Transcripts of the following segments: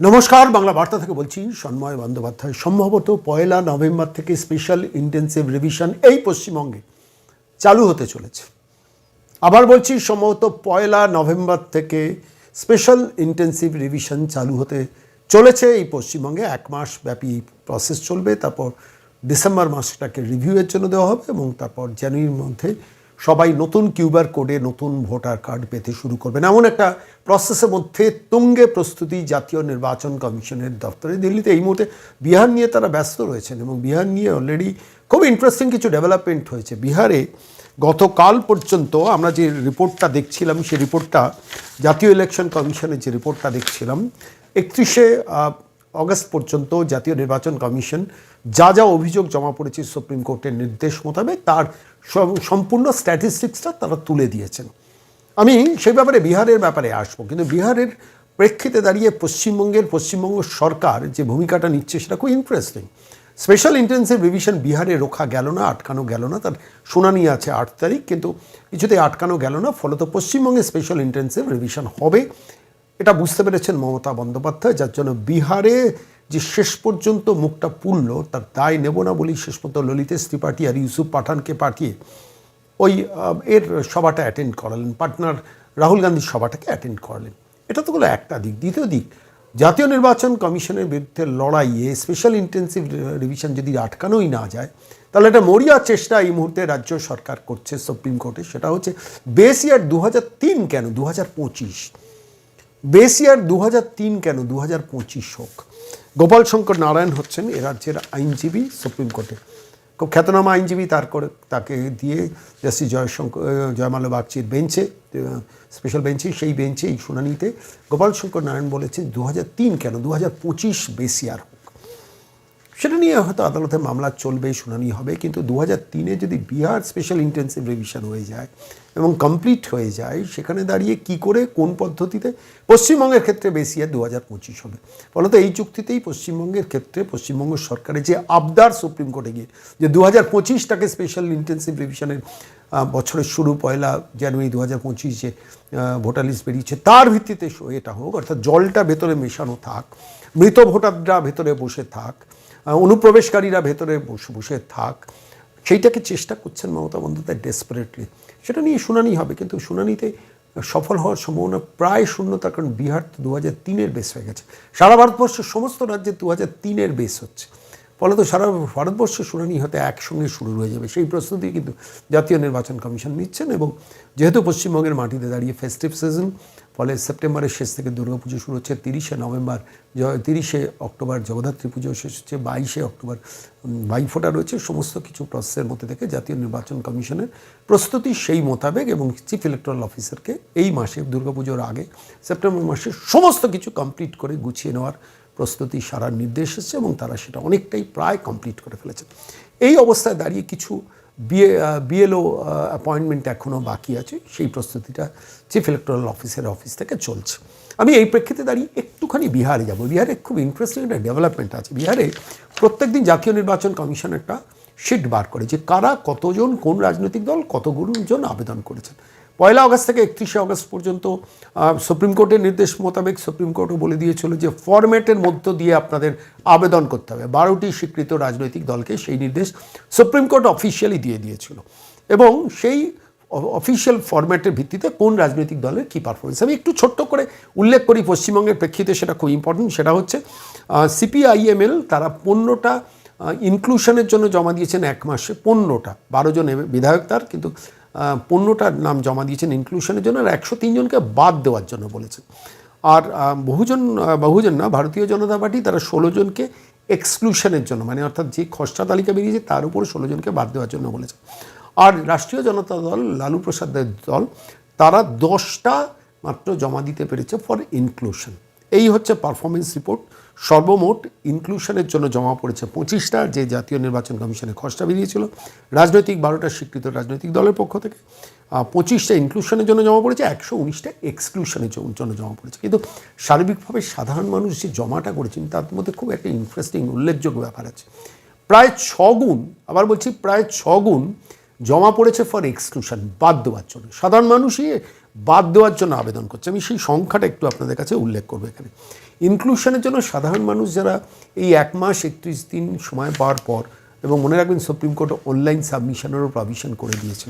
নমস্কার, বাংলা বার্তা থেকে বলছি, সন্ময় বন্দ্যোপাধ্যায়। সম্ভবত পয়লা নভেম্বর থেকে স্পেশাল ইন্টেন্সিভ রিভিশন এই পশ্চিমবঙ্গে চালু হতে চলেছে। আবার বলছি, সম্ভবত পয়লা নভেম্বর থেকে স্পেশাল ইন্টেন্সিভ রিভিশন চালু হতে চলেছে এই পশ্চিমবঙ্গে। এক মাস ব্যাপী প্রসেস চলবে। তারপর ডিসেম্বর মাসটাকে রিভিউয়ের জন্য দেওয়া হবে এবং তারপর জানুয়ারির মধ্যে সবাই নতুন কিউবার কোডে নতুন ভোটার কার্ড পেতে শুরু করবেন। এমন একটা প্রসেসের মধ্যে তুঙ্গে প্রস্তুতি জাতীয় নির্বাচন কমিশনের দপ্তরে দিল্লিতে। এই মুহূর্তে বিহার নিয়ে তারা ব্যস্ত রয়েছেন এবং বিহার নিয়ে অলরেডি খুব ইন্টারেস্টিং কিছু ডেভেলপমেন্ট হয়েছে। বিহারে গতকাল পর্যন্ত আমরা যে রিপোর্টটা দেখছিলাম, সেই রিপোর্টটা জাতীয় ইলেকশন কমিশনের যে রিপোর্টটা দেখছিলাম, একত্রিশে অগস্ট পর্যন্ত জাতীয় নির্বাচন কমিশন যা যা অভিযোগ জমা পড়েছে সুপ্রিম কোর্টের নির্দেশ মোতাবেক, তার সম্পূর্ণ স্ট্যাটিস্টিক্সটা তারা তুলে দিয়েছেন। আমি সেই ব্যাপারে বিহারের ব্যাপারে আসব, কিন্তু বিহারের প্রেক্ষিতে দাঁড়িয়ে পশ্চিমবঙ্গের পশ্চিমবঙ্গ সরকার যে ভূমিকাটা নিচ্ছে সেটা খুব ইন্টারেস্টিং স্পেশাল ইন্টেন্সিভ রিভিশন বিহারে রোখা গেল না, আটকানো গেল না, তার শুনানি আছে আট তারিখ, কিন্তু কিছুতেই আটকানো গেল না, ফলত পশ্চিমবঙ্গে স্পেশাল ইন্টেন্সিভ রিভিশন হবে। এটা বুঝতে পেরেছেন মমতা বন্দ্যোপাধ্যায়, যার জন্য বিহারে যে শেষ পর্যন্ত মুখটা পুরল তার দায় নেব না বলি শেষ পর্যন্ত ললিতেশ ত্রিপাঠী আর ইউসুফ পাঠানকে পাঠিয়ে ওই এর সভাটা অ্যাটেন্ড করালেন, পাটনার রাহুল গান্ধীর সভাটাকে অ্যাটেন্ড করালেন। এটা তো হলো একটা দিক, দ্বিতীয় দিক, জাতীয় নির্বাচন কমিশনের বিরুদ্ধে লড়াইয়ে স্পেশাল ইন্টেন্সিভ রিভিশন যদি আটকানোই না যায়, তাহলে একটা মরিয়া চেষ্টা এই মুহূর্তে রাজ্য সরকার করছে সুপ্রিম কোর্টে, সেটা হচ্ছে বেস ইয়ার দু কেন দু হাজার পঁচিশ বেস ইয়ার দু কেন? দু হাজার পঁচিশ হোক। গোপাল শঙ্কর নারায়ণ হচ্ছেন এ রাজ্যের আইনজীবী সুপ্রিম কোর্টে। খুব খ্যাতনামা আইনজীবী, তার করে তাকে দিয়ে জাস্টিস জয়শঙ্কর জয়মাল্য বাগচির বেঞ্চে স্পেশাল বেঞ্চে সেই বেঞ্চে এই শুনানিতে গোপাল শঙ্কর নারায়ণ বলেছেন দু কেন? দু হাজার পঁচিশ বেসিয়ার হোক। সেটা নিয়ে হয়তো আদালতে মামলা চলবে শুনানি হবে। কিন্তু দু তিনে যদি বিহার স্পেশাল ইন্টেন্সিভ রিভিশন হয়ে যায় এবং কমপ্লিট হয়ে যায়, সেখানে দাঁড়িয়ে কি করে, কোন পদ্ধতিতে? পশ্চিমবঙ্গের ক্ষেত্রে বেশি আর দু হাজার পঁচিশ হবে। ফলত এই চুক্তিতেই পশ্চিমবঙ্গের ক্ষেত্রে পশ্চিমবঙ্গ সরকারের যে আবদার সুপ্রিম কোর্টে গিয়ে, যে দু হাজার পঁচিশটাকে স্পেশাল ইন্টেন্সিভ রিভিশনের বছরের শুরু, পয়লা জানুয়ারি দু হাজার পঁচিশ ভোটার লিস্ট বেরিয়েছে, তার ভিত্তিতে এটা হোক, অর্থাৎ জলটা ভেতরে মেশানো থাক, মৃত ভোটাররা ভেতরে বসে থাক অনুপ্রবেশকারীরা ভেতরে বসে বসে থাক। সেইটাকে চেষ্টা করছেন মমতা বন্দ্যোপাধ্যায় ডেসপারেটলি সেটা নিয়ে শুনানি হবে, কিন্তু শুনানিতে সফল হওয়ার সম্ভাবনা প্রায় শূন্য, তার কারণ বিহার তো দু হাজার তিনের বেস হয়ে গেছে। সারা ভারতবর্ষের সমস্ত রাজ্যে দু হাজার তিনের বেস হচ্ছে। ফলত সারা ভারতবর্ষের শুনানি হয়তো একসঙ্গে শুরু হয়ে যাবে। সেই প্রস্তুতি কিন্তু জাতীয় নির্বাচন কমিশন নিচ্ছেন এবং যেহেতু পশ্চিমবঙ্গের মাটিতে দাঁড়িয়ে ফেস্টিভ সিজন ফলে সেপ্টেম্বরের শেষ থেকে দুর্গাপুজো শুরু হচ্ছে তিরিশে নভেম্বর তিরিশে অক্টোবর জগদ্ধাত্রী পুজো শেষ হচ্ছে বাইশে অক্টোবর উম, ভাইফোঁটা রয়েছে। সমস্ত কিছু প্রসেসের মধ্যে থেকে জাতীয় নির্বাচন কমিশনের প্রস্তুতি সেই মোতাবেক এবং চিফ ইলেকট্রাল অফিসারকে এই মাসে দুর্গাপুজোর আগে সেপ্টেম্বর মাসে সমস্ত কিছু কমপ্লিট করে গুছিয়ে নেওয়ার প্রস্তুতি সারার নির্দেশ এসেছে এবং তারা সেটা অনেকটাই প্রায় কমপ্লিট করে ফেলেছে। এই অবস্থায় দাঁড়িয়ে কিছু বিএ বিএলও অ্যাপয়েন্টমেন্ট এখনও বাকি আছে। সেই প্রস্তুতিটা চিফ ইলেকট্রাল অফিসের অফিস থেকে চলছে। আমি এই প্রেক্ষিতে দাঁড়িয়ে একটুখানি বিহারে যাব। বিহারে খুব ইন্টারেস্টিং একটা ডেভেলপমেন্ট আছে। বিহারে প্রত্যেক দিন জাতীয় নির্বাচন কমিশন একটা শিট বার করে যে কারা কতজন, কোন রাজনৈতিক দল কতগুলোজন আবেদন করেছেন। পয়লা আগস্ট থেকে একত্রিশে আগস্ট পর্যন্ত সুপ্রিম কোর্টের নির্দেশ মোতাবেক সুপ্রিম কোর্টও বলে দিয়েছিল যে ফরম্যাটের মধ্য দিয়ে আপনাদের আবেদন করতে হবে। বারোটি স্বীকৃত রাজনৈতিক দলকে সেই নির্দেশ সুপ্রিম কোর্ট অফিসিয়ালি দিয়ে দিয়েছিল। এবং সেই অফিসিয়াল ফরম্যাটের ভিত্তিতে কোন রাজনৈতিক দলের কী পারফরমেন্স আমি একটু ছোট্ট করে উল্লেখ করি, পশ্চিমবঙ্গের প্রেক্ষিতে সেটা খুব ইম্পর্টেন্ট সেটা হচ্ছে সিপিআইএমএল তারা পনেরোটা ইনক্লুশনের জন্য জমা দিয়েছেন এক মাসে পনেরোটা বারো জন বিধায়ক তার, কিন্তু পনেরোটার নাম জমা দিয়েছেন ইনক্লুশনের জন্য আর একশো তিনজনকে বাদ দেওয়ার জন্য বলেছেন। আর বহুজন বহুজন না, ভারতীয় জনতা পার্টি তারা ষোলো জনকে এক্সক্লুশনের জন্য মানে অর্থাৎ যে খসড়া তালিকা বেরিয়েছে তার উপর ষোলো জনকে বাদ দেওয়ার জন্য বলেছে আর রাষ্ট্রীয় জনতা দল, লালু প্রসাদের দল, তারা দশটা মাত্র জমা দিতে পেরেছে ফর ইনক্লুশন এই হচ্ছে পারফরমেন্স রিপোর্ট সর্বমোট ইনক্লুশনের জন্য জমা পড়েছে পঁচিশটা, যে জাতীয় নির্বাচন কমিশনের খসড়া বেরিয়েছিল। রাজনৈতিক বারোটা স্বীকৃত রাজনৈতিক দলের পক্ষ থেকে। পঁচিশটা ইনক্লুশনের জন্য জমা পড়েছে, একশো উনিশটা এক্সক্লুশনের জন্য জমা পড়েছে। কিন্তু সার্বিকভাবে সাধারণ মানুষ যে জমাটা করেছেন, তার মধ্যে খুব একটা ইন্টারেস্টিং উল্লেখযোগ্য ব্যাপার আছে। প্রায় ছগুণ, আবার বলছি প্রায় ছগুণ জমা পড়েছে ফর এক্সক্লুশন বাদ দেওয়ার জন্য। সাধারণ মানুষই বাদ দেওয়ার জন্য আবেদন করছে। আমি সেই সংখ্যাটা একটু আপনাদের কাছে উল্লেখ করব এখানে। ইনক্লুশনের জন্য সাধারণ মানুষ যারা এই এক মাস একত্রিশ দিন সময় পাওয়ার পর এবং মনে রাখবেন সুপ্রিম কোর্ট অনলাইন সাবমিশনেরও প্রভিশন করে দিয়েছে।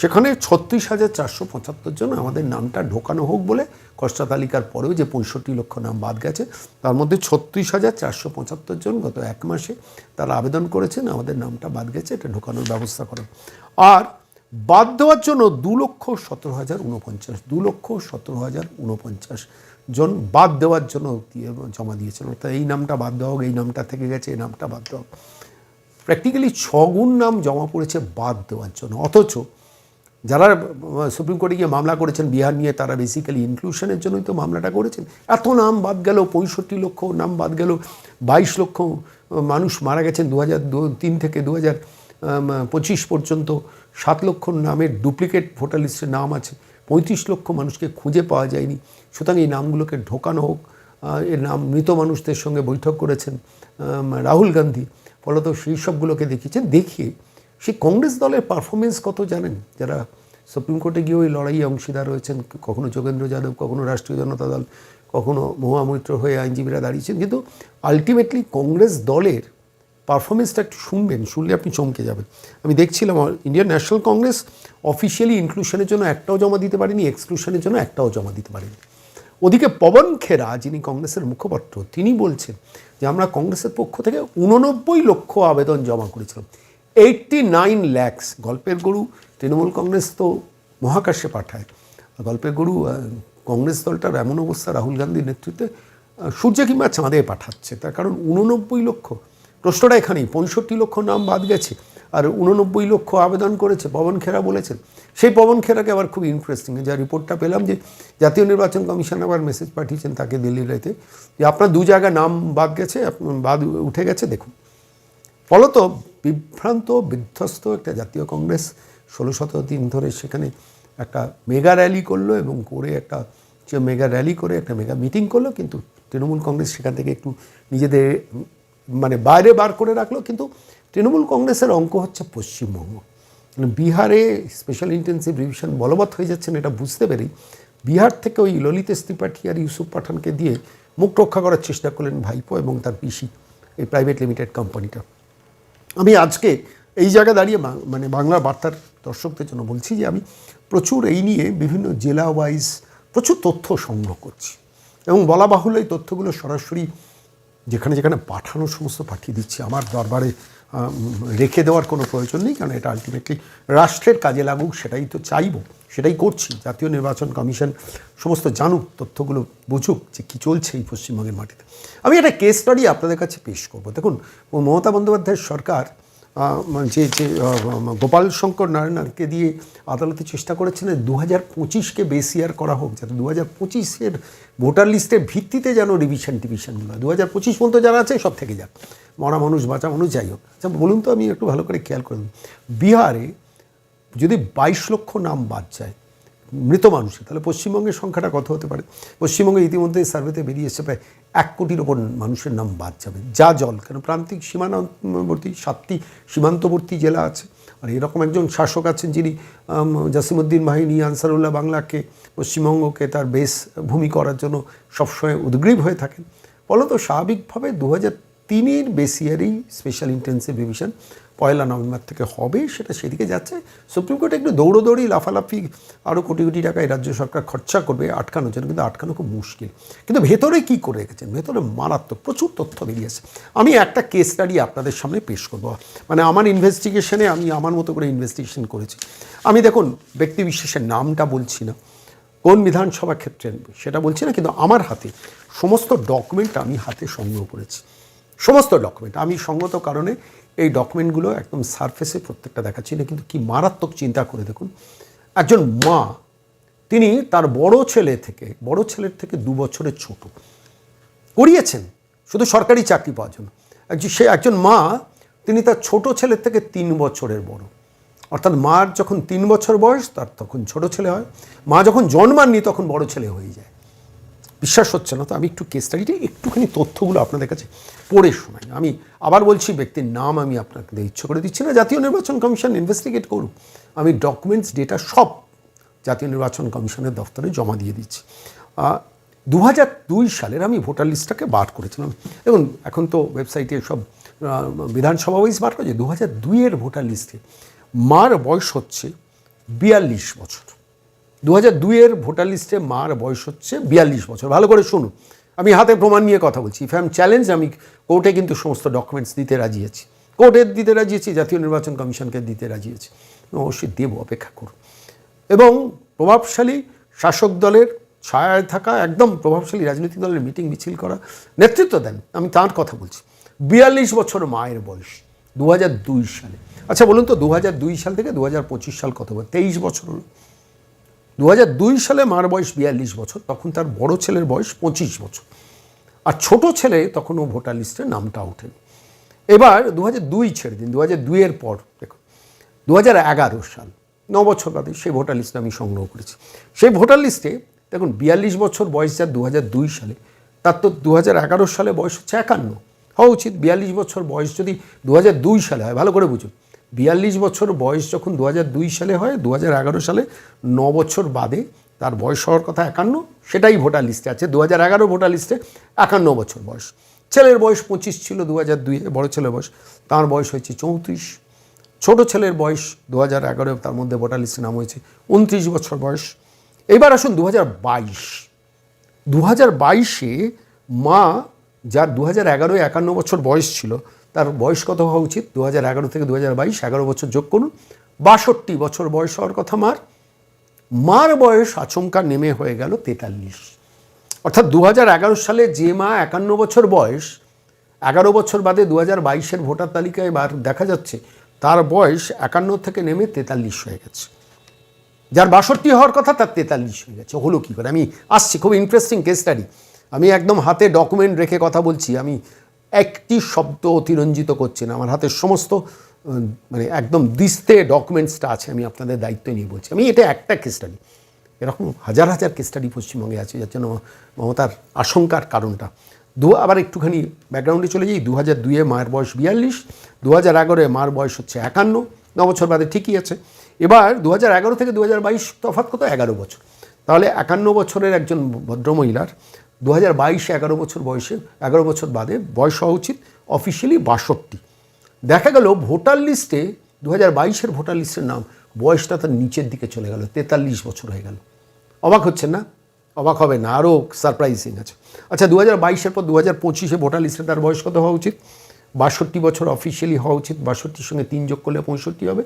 সেখানে ছত্রিশ হাজার চারশো পঁচাত্তর জন আমাদের নামটা ঢোকানো হোক বলে কষ্টা তালিকার পরেও যে পঁয়ষট্টি লক্ষ নাম বাদ গেছে, তার মধ্যে ছত্রিশ হাজার চারশো পঁচাত্তর জন গত এক মাসে তারা আবেদন করেছেন, আমাদের নামটা বাদ গেছে, এটা ঢোকানোর ব্যবস্থা করেন আর বাদ দেওয়ার জন্য দু লক্ষ সতেরো হাজার উনপঞ্চাশ দু লক্ষ সতেরো হাজার উনপঞ্চাশ জন বাদ দেওয়ার জন্য জমা দিয়েছেন। অর্থাৎ এই নামটা বাদ দেওয়া হোক, এই নামটা থেকে গেছে, এই নামটা বাদ দেওয়া হোক। প্র্যাকটিক্যালি ছগুণ নাম জমা পড়েছে বাদ দেওয়ার জন্য। অথচ যারা সুপ্রিম কোর্টে গিয়ে মামলা করেছেন, বিহার নিয়ে তারা বেসিক্যালি ইনক্লুশনের জন্যই তো মামলাটা করেছেন। এত নাম বাদ গেল, পঁয়ষট্টি লক্ষ নাম বাদ গেল, বাইশ লক্ষ মানুষ মারা গেছেন দু হাজার তিন থেকে দু হাজার পঁচিশ পর্যন্ত। সাত লক্ষ নামের ডুপ্লিকেট ভোটার লিস্টে নাম আছে। পঁয়ত্রিশ লক্ষ মানুষকে খুঁজে পাওয়া যায়নি। সুতরাং এই নামগুলোকে ঢোকানো হোক এর নাম মৃত মানুষদের সঙ্গে বৈঠক করেছেন রাহুল গান্ধী। ফলত সেই সবগুলোকে দেখিয়েছেন। দেখিয়ে সেই কংগ্রেস দলের পারফরমেন্স কত জানেন? যারা সুপ্রিম কোর্টে গিয়ে ওই লড়াইয়ে অংশীদার রয়েছেন, কখনো যোগেন্দ্র যাদব, কখনো রাষ্ট্রীয় জনতা দল, কখনো মহামৈত্র হয়ে আইনজীবীরা দাঁড়িয়েছেন। কিন্তু আলটিমেটলি কংগ্রেস দলের পারফরমেন্সটা একটু শুনবেন, শুনলে আপনি চমকে যাবেন। আমি দেখছিলাম, ইন্ডিয়ান ন্যাশনাল কংগ্রেস অফিসিয়ালি ইনক্লুশনের জন্য একটাও জমা দিতে পারেনি এক্সক্লুশনের জন্য একটাও জমা দিতে পারেনি। ওদিকে পবন খেরা, যিনি কংগ্রেসের মুখপাত্র, তিনি বলছেন যে, আমরা কংগ্রেসের পক্ষ থেকে উননব্বই লক্ষ আবেদন জমা করেছিলাম। এইটটি নাইন ল্যাক্স গল্পের গরু, তৃণমূল কংগ্রেস তো মহাকাশে পাঠায়। গল্পের গরু কংগ্রেস দলটার এমন অবস্থা রাহুল গান্ধীর নেতৃত্বে সূর্য কিংবা চাঁদে পাঠাচ্ছে। তার কারণ উননব্বই লক্ষ প্রশ্নটা এখানেই, পঁয়ষট্টি লক্ষ নাম বাদ গেছে আর উননব্বই লক্ষ আবেদন করেছে, পবন খেরা বলেছেন। সেই পবন খেরাকে আবার খুব ইন্টারেস্টিং যা রিপোর্টটা পেলাম যে জাতীয় নির্বাচন কমিশন আবার মেসেজ পাঠিয়েছেন তাকে দিল্লির রাইতে যে আপনার দু জায়গায় নাম বাদ গেছে বাদ উঠে গেছে, দেখুন। ফলত বিভ্রান্ত, বিধ্বস্ত একটা জাতীয় কংগ্রেস ষোলো সতেরো দিন ধরে সেখানে একটা মেগা র্যালি করল এবং করে একটা মেগা র্যালি করে একটা মেগা মিটিং করল, কিন্তু তৃণমূল কংগ্রেস সেখান থেকে একটু নিজেদের মানে বাইরে বার করে রাখল, কিন্তু তৃণমূল কংগ্রেসের অঙ্ক হচ্ছে পশ্চিমবঙ্গ। মানে বিহারে স্পেশাল ইন্টেন্সিভ রিভিশন বলবৎ হয়ে যাচ্ছেন এটা বুঝতে পেরেই বিহার থেকে ওই ললিতেশ ত্রিপাঠী আর ইউসুফ পাঠানকে দিয়ে মুখ রক্ষা করার চেষ্টা করলেন ভাইপো এবং তার পিসি, এই প্রাইভেট লিমিটেড কোম্পানিটা আমি আজকে এই জায়গায় দাঁড়িয়ে মানে বাংলা বার্তার দর্শকদের জন্য বলছি যে আমি প্রচুর এই নিয়ে বিভিন্ন জেলা ওয়াইজ প্রচুর তথ্য সংগ্রহ করছি এবং বলা বাহুল্য এই তথ্যগুলো সরাসরি যেখানে যেখানে পাঠানো সমস্ত পাঠিয়ে দিচ্ছি, আমার দরবারে রেখে দেওয়ার কোনো প্রয়োজন নেই, কারণ এটা আলটিমেটলি রাষ্ট্রের কাজে লাগুক, সেটাই তো চাইব, সেটাই করছি। জাতীয় নির্বাচন কমিশন সমস্ত জানুক, তথ্যগুলো বুঝুক যে কী চলছে এই পশ্চিমবঙ্গের মাটিতে। আমি একটা কেস স্টাডি আপনাদের কাছে পেশ করব। দেখুন, মমতা বন্দ্যোপাধ্যায়ের সরকার যে যে গোপাল শঙ্কর নারায়ণকে দিয়ে আদালতে চেষ্টা করেছেন দু হাজার পঁচিশকে বেসিয়ার করা হোক, যাতে দু হাজার পঁচিশের ভোটার লিস্টের ভিত্তিতে যেন রিভিশন টিভিশনগুলো দু হাজার পঁচিশ পর্যন্ত যারা আছে সব থেকে যাক। মরা মানুষ, বাঁচা মানুষ, যাই হোক। আচ্ছা বলুন তো আমি একটু ভালো করে খেয়াল করুন বিহারে যদি বাইশ লক্ষ নাম বাদ যায় মৃত মানুষের তাহলে পশ্চিমবঙ্গের সংখ্যাটা কত হতে পারে? পশ্চিমবঙ্গে ইতিমধ্যে সার্ভেতে বেরিয়ে এসেছে প্রায় এক কোটির ওপর মানুষের নাম বাদ যাবে, যা জল, কেন প্রান্তিক সীমান্তবর্তী সাতটি সীমান্তবর্তী জেলা আছে। আর এরকম একজন শাসক আছেন যিনি জাসিমুদ্দিন বাহিনী আনসারুল্লাহ বাংলাকে পশ্চিমবঙ্গকে তার বেশ ভূমি করার জন্য সবসময় উদ্গ্রীব হয়ে থাকেন। ফলত স্বাভাবিকভাবে দু হাজার তিনের বেসিয়ারেই স্পেশাল ইন্টেন্সিভ ডিভিশন পয়লা নভেম্বর থেকে হবে, সেটা সেদিকে যাচ্ছে। সুপ্রিম কোর্টে একটু দৌড়োদৌড়ি, লাফালাফি আরও কোটি কোটি টাকা এই রাজ্য সরকার খরচা করবে আটকানোর জন্য, কিন্তু আটকানো খুব মুশকিল। কিন্তু ভেতরে কি করে রেখেছেন? ভেতরে মারাত্মক প্রচুর তথ্য বেরিয়েছে। আমি একটা কেস স্টাডি আপনাদের সামনে পেশ করব। মানে আমার ইনভেস্টিগেশনে আমি আমার মতো করে ইনভেস্টিগেশন করেছি। আমি দেখুন, ব্যক্তি বিশেষের নামটা বলছি না। কোন বিধানসভা ক্ষেত্রে সেটা বলছি না, কিন্তু আমার হাতে সমস্ত ডকুমেন্ট আমি হাতে সংগ্রহ করেছি। সমস্ত ডকুমেন্ট আমি সঙ্গত কারণে এই ডকুমেন্টগুলো একদম সারফেসে প্রত্যেকটা দেখাচ্ছি। না কিন্তু কি মারাত্মক চিন্তা করে দেখুন। একজন মা, তিনি তার বড় ছেলে থেকে, বড় ছেলের থেকে দু বছরের ছোট। করিয়েছেন, শুধু সরকারি চাকরি পাওয়ার জন্য। সে একজন মা, তিনি তার ছোট ছেলের থেকে তিন বছরের বড়। অর্থাৎ মার যখন তিন বছর বয়স, তার তখন ছোট ছেলে হয়। মা যখন জন্মাননি, তখন বড় ছেলে হয়ে যায়। বিশ্বাস হচ্ছে না, তো আমি একটু কেস স্টাডিতে একটুখানি তথ্যগুলো আপনাদের কাছে পড়ে শোনাই। আমি আবার বলছি, ব্যক্তির নাম আমি আপনাকে ইচ্ছে করে দিচ্ছি না, জাতীয় নির্বাচন কমিশন ইনভেস্টিগেট করুক। আমি ডকুমেন্টস ডেটা সব জাতীয় নির্বাচন কমিশনের দফতরে জমা দিয়ে দিচ্ছি। দু দুই সালের আমি ভোটার লিস্টটাকে বার করেছিলাম। দেখুন এখন তো ওয়েবসাইটে সব বিধানসভা ওয়াইজ বার করেছে। দু হাজার দুইয়ের ভোটার লিস্টে মার বয়স হচ্ছে বিয়াল্লিশ বছর। দু হাজার দুইয়ের ভোটার লিস্টে মার বয়স হচ্ছে বিয়াল্লিশ বছর। ভালো করে শুনুন। আমি হাতে প্রমাণ নিয়ে কথা বলছি। ইফ আই এম চ্যালেঞ্জ আমি কোর্টে কিন্তু সমস্ত ডকুমেন্টস দিতে রাজি আছি। কোর্টে দিতে রাজি আছি, জাতীয় নির্বাচন কমিশনকে দিতে রাজি আছি। অবশ্যই দেবো, অপেক্ষা করুন। এবং প্রভাবশালী শাসক দলের ছায়ায় থাকা, একদম প্রভাবশালী রাজনৈতিক দলের মিটিং মিছিল করা নেতৃত্ব দেন। আমি তার কথা বলছি। বিয়াল্লিশ বছর মায়ের বয়স দু সালে। আচ্ছা বলুন তো দু সাল থেকে দু সাল কত তেইশ বছর হলো। দু সালে মার বয়স বিয়াল্লিশ বছর, তখন তার বড় ছেলের বয়স পঁচিশ বছর। আর ছোট ছেলে তখনও ভোটার লিস্টে নামটা ওঠেনি। এবার দু হাজার দুই ছেড়ে দিন দু হাজার দুইয়ের পর, দেখুন দু হাজার এগারো সাল, ন বছর বাদে সেই ভোটার লিস্ট আমি সংগ্রহ করেছি। সেই ভোটার লিস্টে, দেখুন, বিয়াল্লিশ বছর বয়স যার দু হাজার দুই সালে, তার তো দু হাজার এগারো সালে বয়স হচ্ছে একান্ন। হওয়া উচিত বিয়াল্লিশ বছর বয়স যদি দু হাজার দুই সালে হয়, ভালো করে বুঝুন। বিয়াল্লিশ বছর বয়স যখন দু হাজার দুই সালে হয় দু হাজার এগারো সালে ন বছর বাদে তার বয়স হওয়ার কথা একান্ন, সেটাই ভোটার লিস্টে আছে। দু হাজার এগারো ভোটার লিস্টে একান্ন বছর বয়স। ছেলের বয়স পঁচিশ ছিল দু হাজার দুই, বড়ো ছেলের বয়স, তার বয়স হয়েছে চৌত্রিশ। ছোট ছেলের বয়স দু হাজার এগারো, তার মধ্যে ভোটার লিস্টে নাম হয়েছে উনত্রিশ বছর বয়স। এবার আসুন দু হাজার বাইশ। দু হাজার বাইশে মা, যার দু হাজার এগারোয় একান্ন বছর বয়স ছিল তার বয়স কত হওয়া উচিত? দু হাজার এগারো থেকে দু হাজার বাইশ, এগারো বছর যোগ করুন। বাষট্টি বছর বয়স হওয়ার কথা মার। মার বয়স আচমকা নেমে হয়ে গেল তেতাল্লিশ। অর্থাৎ দু সালে যে মা একান্ন বছর বয়স, এগারো বছর বাদে দু হাজার বাইশের ভোটার তালিকায় এবার দেখা যাচ্ছে তার বয়স একান্ন থেকে নেমে তেতাল্লিশ হয়ে গেছে। যার বাষট্টি হওয়ার কথা তার তেতাল্লিশ হয়ে গেছে। হলো কী করে? আমি আসছি, খুব ইন্টারেস্টিং কেস স্টাডি আমি একদম হাতে ডকুমেন্ট রেখে কথা বলছি। আমি একটি শব্দ অতিরঞ্জিত করছি না। আমার হাতে সমস্ত মানে একদম দিস্তে ডকুমেন্টসটা আছে, আমি আপনাদের দায়িত্ব নিয়ে বলছি। আমি এটা একটা কেস স্টাডি এরকম হাজার হাজার কেস স্টাডি পশ্চিমবঙ্গে আছে, যার জন্য মমতার আশঙ্কার কারণটা। দু, আবার একটুখানি ব্যাকগ্রাউন্ডে চলে যাই। দু হাজার দুইয়ে মায়ের বয়স বিয়াল্লিশ দু হাজার এগারোয় মার বয়স হচ্ছে একান্ন ন বছর বাদে ঠিকই আছে। এবার দু হাজার এগারো থেকে দু হাজার বাইশ তফাৎ কত? এগারো বছর। তাহলে একান্ন বছরের একজন ভদ্রমহিলার দু হাজার বাইশে এগারো বছর বয়সে, এগারো বছর বাদে বয়স হওয়া উচিত অফিসিয়ালি বাষট্টি। দেখা গেল ভোটার লিস্টে দু হাজার বাইশের ভোটার লিস্টের নাম, বয়সটা তার নিচের দিকে চলে গেল, তেতাল্লিশ বছর হয়ে গেল। অবাক হচ্ছেন না? অবাক হবে না আরও সারপ্রাইজিং আছে। আচ্ছা দু হাজার বাইশের পর দু হাজার পঁচিশে ভোটার লিস্টে তার বয়স কত হওয়া উচিত? বাষট্টি বছর অফিসিয়ালি হওয়া উচিত, বাষট্টির সঙ্গে তিন যোগ করলে পঁয়ষট্টি হবে।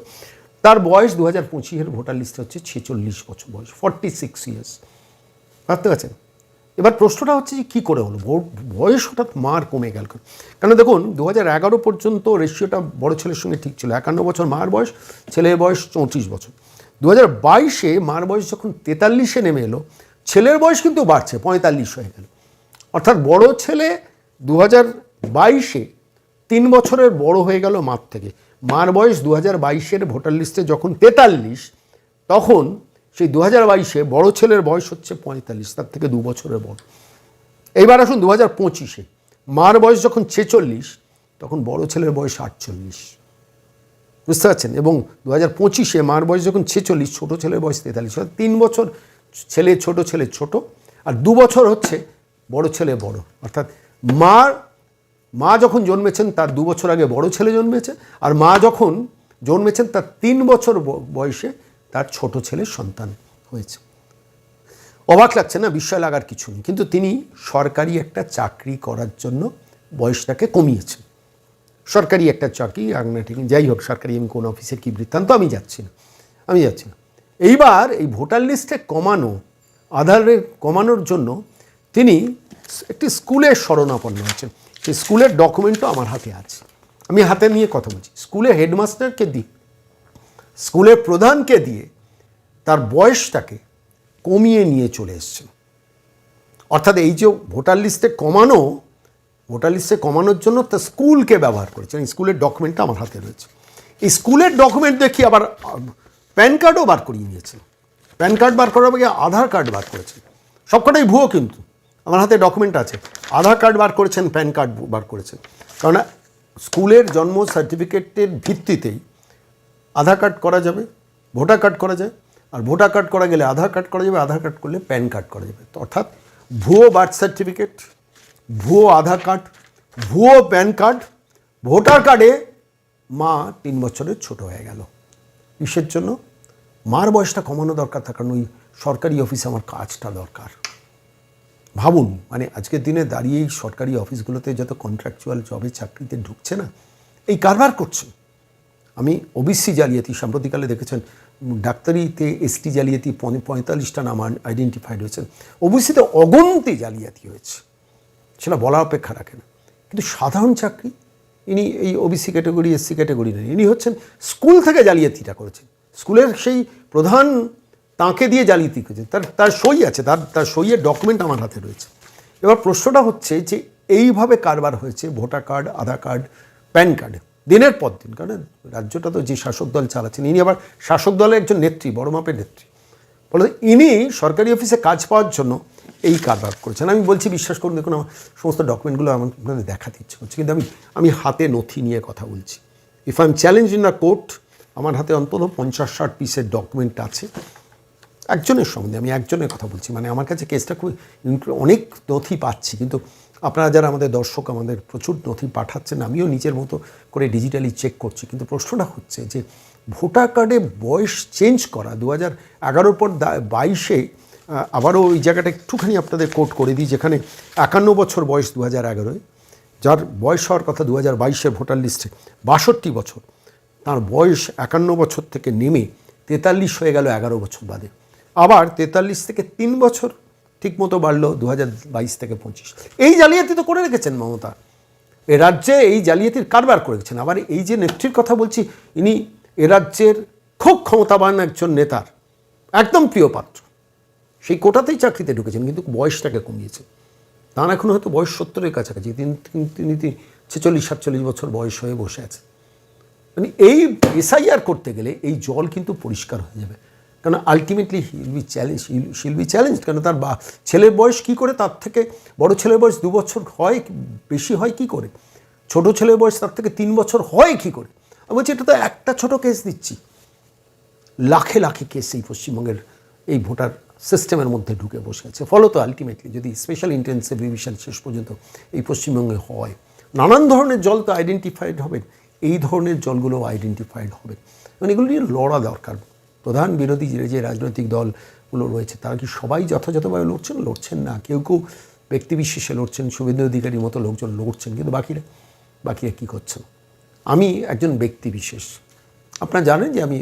তার বয়স দু হাজার পঁচিশের ভোটার লিস্টে হচ্ছে ছেচল্লিশ বছর বয়স ফর্টি সিক্স ইয়ার্স ভাবতে পারছেন? এবার প্রশ্নটা হচ্ছে যে কী করে হলো? বয়স হঠাৎ মার কমে গেল কেন? দেখুন দু এগারো পর্যন্ত রেশিওটা বড় ছেলের সঙ্গে ঠিক ছিল। একান্ন বছর মার বয়স, ছেলের বয়স চৌত্রিশ বছর। দু হাজার বাইশে মার বয়স যখন তেতাল্লিশে নেমে এলো, ছেলের বয়স কিন্তু বাড়ছে, পঁয়তাল্লিশ হয়ে গেল। অর্থাৎ বড় ছেলে দু হাজার বাইশে তিন বছরের বড় হয়ে গেল মার থেকে। মার বয়স দু হাজার বাইশের ভোটার লিস্টে যখন তেতাল্লিশ, তখন সেই দু হাজার বাইশে বড়ো ছেলের বয়স হচ্ছে পঁয়তাল্লিশ, তার থেকে দু বছরের বড়। এইবার আসুন দু হাজার পঁচিশে। মার বয়স যখন ছেচল্লিশ, তখন বড় ছেলের বয়স আটচল্লিশ। বুঝতে পারছেন? এবং দু হাজার পঁচিশে মার বয়স যখন ছেচল্লিশ, ছোটো ছেলের বয়স তেতাল্লিশ। তিন বছর ছেলে, ছোট ছেলে, ছোট। আর দু বছর হচ্ছে বড় ছেলে, বড়। অর্থাৎ মার, মা যখন জন্মেছেন, তার দু বছর আগে বড় ছেলে জন্মেছে। আর মা যখন জন্মেছেন, তার তিন বছর বয়সে তার ছোট ছেলের সন্তান হয়েছে। অবাক লাগছে না? বিস্ময় লাগার কিছু নেই। কিন্তু তিনি সরকারি একটা চাকরি করার জন্য বয়সটাকে কমিয়েছেন। সরকারি একটা চাকরি আগ্নাটিং যাই হোক, সরকারি আমি কোন অফিসের কী বৃত্তান্ত, আমি যাচ্ছি না। আমি যাচ্ছি না। এইবার এই ভোটার লিস্টে কমানো, আধারের কমানোর জন্য তিনি একটি স্কুলের শরণাপন্ন হয়েছেন। সেই স্কুলের ডকুমেন্টও আমার হাতে আছে। আমি হাতে নিয়ে কথা বলছি। স্কুলে হেডমাস্টারকে দিয়ে স্কুলের প্রধানকে দিয়ে তার বয়সটাকে কমিয়ে নিয়ে চলে এসছেন অর্থাৎ এই যে ভোটার লিস্টে কমানো, ভোটার লিস্টে কমানোর জন্য তা স্কুলকে ব্যবহার করেছেন স্কুলের ডকুমেন্টটা আমার হাতে রয়েছে। এই স্কুলের ডকুমেন্ট দেখি আবার প্যান কার্ডও বার করিয়ে নিয়েছেন প্যান কার্ড বার করার আগে আধার কার্ড বার করেছেন সবকটাই ভুয়ো কিন্তু, আমার হাতে ডকুমেন্ট আছে। আধার কার্ড বার করেছেন, প্যান কার্ড বার করেছেন। কারণ স্কুলের জন্ম সার্টিফিকেটের ভিত্তিতেই আধার কার্ড করা যাবে, ভোটার কার্ড করা যায়, আর ভোটার কার্ড করা গেলে আধার কার্ড করা যাবে, আধার কার্ড করলে প্যান কার্ড করা যাবে। অর্থাৎ ভুয়ো বার্থ সার্টিফিকেট, ভুয়ো আধার কার্ড, ভুয়ো প্যান কার্ড, ভোটার কার্ডে মা তিন বছরের ছোট হয়ে গেল। কিসের জন্য? মার বয়সটা কমানো দরকার থাকার ওই সরকারি অফিসে আমার কাজটা দরকার। ভাবুন মানে আজকের দিনে দাঁড়িয়ে এই সরকারি অফিসগুলোতে যত কন্ট্রাকচুয়াল জবে চাকরিতে ঢুকছে না, এই কারবার করছে। আমি ওবিসি জালিয়াতি সাম্প্রতিককালে দেখেছেন, ডাক্তারিতে এসটি জালিয়াতি পঁয়- পঁয়তাল্লিশটা নাম আইডেন্টিফাইড হয়েছে ওবিসিতে অগন্তি জালিয়াতি হয়েছে, সেটা বলা অপেক্ষা রাখে না কিন্তু সাধারণ চাকরি, ইনি এই ওবিসি ক্যাটাগরি এসসি ক্যাটাগরি নেই। ইনি হচ্ছেন স্কুল থেকে জালিয়াতিটা করেছেন। স্কুলের সেই প্রধান তাঁকে দিয়ে জালিয়াতি করেছেন। তার তার সই আছে, তার তার সইয়ের ডকুমেন্ট আমার হাতে রয়েছে। এবার প্রশ্নটা হচ্ছে যে, এইভাবে কারবার হয়েছে, voter card, Aadhaar card, PAN card. দিনের পর দিন, কারণ রাজ্যটা তো যে শাসক দল চালাচ্ছেন, ইনি আবার শাসক দলের একজন নেত্রী, বড় মাপের নেত্রী। ফলে ইনি সরকারি অফিসে কাজ পাওয়ার জন্য এই কারবার করেছেন। আমি বলছি, বিশ্বাস করুন, দেখুন, আমার সমস্ত ডকুমেন্টগুলো আমার আপনাদের দেখাতে ইচ্ছে করছে, কিন্তু আমি আমি হাতে নথি নিয়ে কথা বলছি। If I am challenge in the court আমার হাতে অন্তত পঞ্চাশ ষাট পিসের ডকুমেন্ট আছে। একজনের সম্বন্ধে আমি একজনের কথা বলছি মানে আমার কাছে কেসটা খুব অনেক নথি পাচ্ছি, কিন্তু আপনারা যারা আমাদের দর্শক, আমাদের প্রচুর নথি পাঠাচ্ছেন, আমিও নিজের মতো করে ডিজিটালি চেক করছি। কিন্তু প্রশ্নটা হচ্ছে যে, ভোটার কার্ডে বয়স চেঞ্জ করা দু হাজার এগারোর পর বাইশে আবারও ওই জায়গাটা একটুখানি আপনাদের কোট করে দিই, যেখানে একান্ন বছর বয়স দু হাজার এগারোয়, যার বয়স হওয়ার কথা দু হাজার বাইশের ভোটার লিস্টে বাষট্টি বছর। তার বয়স একান্ন বছর থেকে নেমে তেতাল্লিশ হয়ে গেল এগারো বছর বাদে। আবার তেতাল্লিশ থেকে তিন বছর ঠিকমতো বাড়লো দু বাইশ থেকে পঁচিশ। এই জালিয়াতি তো করে রেখেছেন মমতা। এ রাজ্যে এই জালিয়াতির কারবার করে করেছেন আবার এই যে নেত্রীর কথা বলছি, ইনি এ রাজ্যের খুব ক্ষমতাবান একজন নেতার, একদম প্রিয় পাত্র। সেই কোটাতেই চাকরিতে ঢুকেছেন, কিন্তু বয়সটাকে কমিয়েছেন তার এখন হয়তো বয়স সত্তরের কাছাকাছি তিনি তিনি- ছেচল্লিশ, সাতচল্লিশ বছর বয়স হয়ে বসে আছেন। মানে এই এসআইআর করতে গেলে এই জল কিন্তু পরিষ্কার হয়ে যাবে। কারণ ultimately he'll be challenge she'll be challenge কেন তার বা, ছেলের বয়স কী করে তার থেকে, বড় ছেলের বয়স দু বছর হয়, বেশি হয় কি করে? ছোট ছেলের বয়স তার থেকে তিন বছর হয় কি করে? আমি বলছি, এটা তো একটা ছোট কেস দিচ্ছি। লাখে লাখে কেস এই পশ্চিমবঙ্গের এই ভোটার সিস্টেমের মধ্যে ঢুকে বসে আছে। ফলত আলটিমেটলি যদি স্পেশাল ইন্টেন্সিভ রিভিশন শেষ পর্যন্ত এই পশ্চিমবঙ্গে হয়, নানান ধরনের জল তো আইডেন্টিফাইড হবে, এই ধরনের জলগুলো আইডেন্টিফাইড হবে। মানে এগুলো নিয়ে লড়া দরকার। প্রধান বিরোধী যে রাজনৈতিক দলগুলো রয়েছে, তারা কি সবাই যথাযথভাবে লড়ছেন? লড়ছেন না। কেউ কেউ ব্যক্তিবিশেষে লড়ছেন, শুভেন্দু অধিকারীর মতো লোকজন লড়ছেন, কিন্তু বাকিরা বাকিরা কী করছেন? আমি একজন ব্যক্তি বিশেষ। আপনারা জানেন যে আমি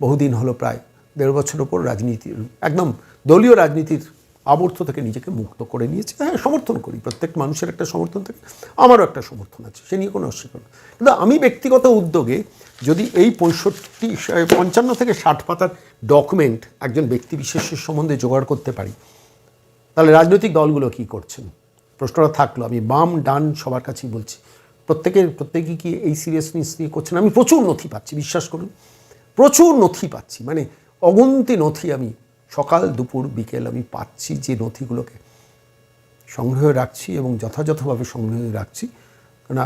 বহুদিন হলো প্রায় দেড় বছর ওপর রাজনীতির, একদম দলীয় রাজনীতির আবর্ত থেকে নিজেকে মুক্ত করে নিয়েছি। হ্যাঁ সমর্থন করি, প্রত্যেক মানুষের একটা সমর্থন থাকে, আমারও একটা সমর্থন আছে, সে নিয়ে কোনো অস্বীকার কিন্তু আমি ব্যক্তিগত উদ্যোগে যদি এই পঁয়ষট্টি পঞ্চান্ন থেকে ষাট পাতার ডকুমেন্ট একজন ব্যক্তি বিশেষের সম্বন্ধে জোগাড় করতে পারি, তাহলে রাজনৈতিক দলগুলো কি করছেন? প্রশ্নটা থাকল, আমি বাম ডান সবার কাছেই বলছি, প্রত্যেকের, প্রত্যেকেই কি এই সিরিয়াসনেস নিয়ে করছেন? আমি প্রচুর নথি পাচ্ছি, বিশ্বাস করুন, প্রচুর নথি পাচ্ছি মানে অগন্তি নথি আমি সকাল দুপুর বিকেল আমি পাচ্ছি যে নথিগুলোকে সংগ্রহ রাখছি এবং যথাযথভাবে সংগ্রহ রাখছি। কেন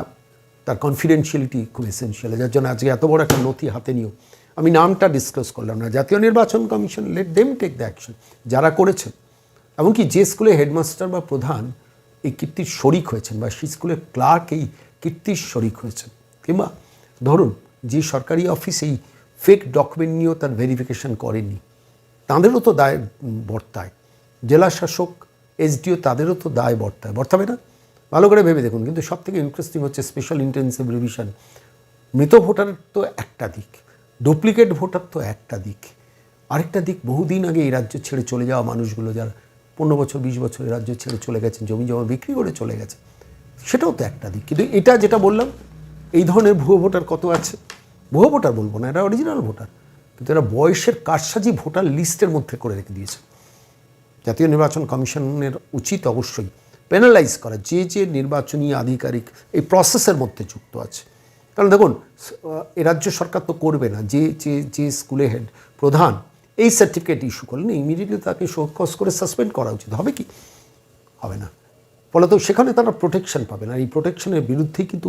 তার কনফিডেন্সিয়ালিটি খুব এসেন্সিয়াল যার জন্য আজকে এত বড় একটা নথি হাতে নিয়েও আমি নামটা ডিসকাস করলাম না। জাতীয় নির্বাচন commission let them take the action যারা করেছেন, এমনকি যে স্কুলে হেডমাস্টার বা প্রধান এই কীর্তির শরিক হয়েছেন বা সেই স্কুলের ক্লার্ক এই কীর্তির শরিক হয়েছেন, কিংবা ধরুন যে সরকারি অফিস এই ফেক ডকুমেন্ট নিয়েও তার ভেরিফিকেশন করেনি তাঁদেরও তো দায় বর্তায়। জেলা শাসক এসডিও তাদেরও তো দায় বর্তায়। বর্তাবে না? ভালো করে ভেবে দেখুন। কিন্তু সব থেকে ইন্টারেস্টিং হচ্ছে স্পেশাল ইন্টেন্সিভ রিভিশন মৃত ভোটার তো একটা দিক ডুপ্লিকেট ভোটার তো একটা দিক। আরেকটা দিক, বহুদিন আগে এই রাজ্য ছেড়ে চলে যাওয়া মানুষগুলো যারা পনেরো বছর, বিশ বছর এই রাজ্য ছেড়ে চলে গেছেন, জমি জমা বিক্রি করে চলে গেছে সেটাও তো একটা দিক। কিন্তু এটা যেটা বললাম, এই ধরনের ভুয়ো ভোটার কত আছে? ভুয়ো ভোটার বলব না এটা অরিজিনাল ভোটার। কিন্তু এরা বয়সের কারসাজি ভোটার লিস্টের মধ্যে করে রেখে দিয়েছে। জাতীয় নির্বাচন কমিশনের উচিত অবশ্যই পেনালাইজ করা, যে যে নির্বাচনী আধিকারিক এই প্রসেসের মধ্যে যুক্ত আছে। কারণ দেখুন, এ রাজ্য সরকার তো করবে না, যে যে যে স্কুলে হেড প্রধান এই সার্টিফিকেট ইস্যু করলেন ইমিডিয়েটলি তাকে শোকস করে সাসপেন্ড করা উচিত। হবে কি? হবে না। ফলে তো সেখানে তারা প্রোটেকশন পাবে না। এই প্রোটেকশনের বিরুদ্ধেই কিন্তু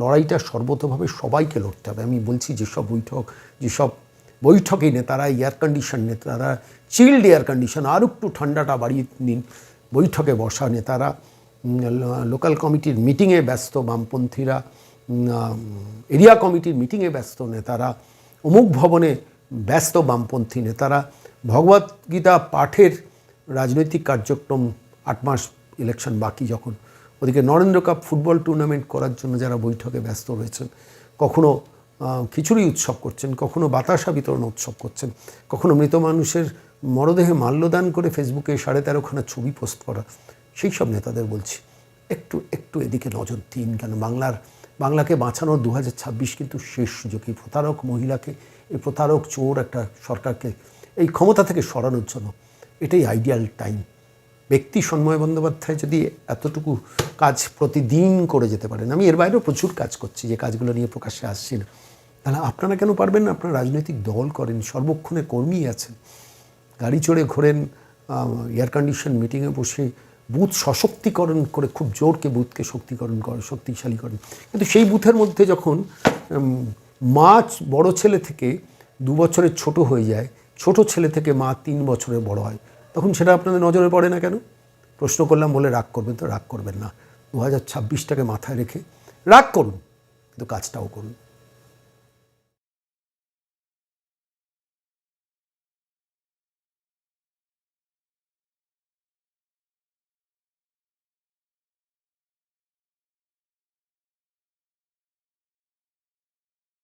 লড়াইটা সর্বতভাবে সবাইকে লড়তে হবে। আমি বলছি যেসব বৈঠক, যেসব বৈঠকে নেতারা এয়ার কন্ডিশন নেতারা চিল্ড এয়ার কন্ডিশন আর একটু ঠান্ডাটা বাড়িয়ে নিন বৈঠকে বসা নেতারা লোকাল কমিটির মিটিংয়ে ব্যস্ত বামপন্থীরা এরিয়া কমিটির মিটিংয়ে ব্যস্ত নেতারা, অমুক ভবনে ব্যস্ত বামপন্থী নেতারা ভগবদ্গীতা পাঠের রাজনৈতিক কার্যক্রম আট মাস ইলেকশন বাকি যখন। ওদিকে নরেন্দ্র কাপ ফুটবল টুর্নামেন্ট করার জন্য যারা বৈঠকে ব্যস্ত রয়েছেন, কখনো খিচুড়ি উৎসব করছেন, কখনো বাতাসা বিতরণ উৎসব করছেন, কখনো মৃত মানুষের মরদেহে মাল্যদান করে ফেসবুকে সাড়ে তেরোখানা ছবি পোস্ট করা, সেই সব নেতাদের বলছি, একটু একটু এদিকে নজর দিন, কেন বাংলার, বাংলাকে বাঁচানোর দু হাজার ছাব্বিশ কিন্তু শেষ সুযোগ এই প্রতারক মহিলাকে, এই প্রতারক চোর একটা সরকারকে এই ক্ষমতা থেকে সরানোর জন্য, এটাই আইডিয়াল টাইম। ব্যক্তি সন্ময় বন্দ্যোপাধ্যায় যদি এতটুকু কাজ প্রতিদিন করে যেতে পারেন, আমি এর বাইরেও প্রচুর কাজ করছি, যে কাজগুলো নিয়ে প্রকাশ্যে আসছি না। তাহলে আপনারা কেন পারবেন না? আপনারা রাজনৈতিক দল করেন সর্বক্ষণে কর্মী আছেন। গাড়ি চড়ে ঘোরেন এয়ার কন্ডিশন মিটিংয়ে বসে বুথ সশক্তিকরণ করে খুব জোরকে বুথকে শক্তিকরণ করেন শক্তিশালী করেন। কিন্তু সেই বুথের মধ্যে যখন উম, মা চ- বড় ছেলে থেকে দু বছরের ছোট হয়ে যায় ছোট ছেলে থেকে মা তিন বছরের বড় হয় তখন সেটা আপনাদের নজরে পড়ে না কেন? প্রশ্ন করলাম বলে রাগ করবেন তো রাগ করবেন না। দু হাজার ছাব্বিশটাকে মাথায় রেখে রাগ করুন কিন্তু কাজটাও করুন।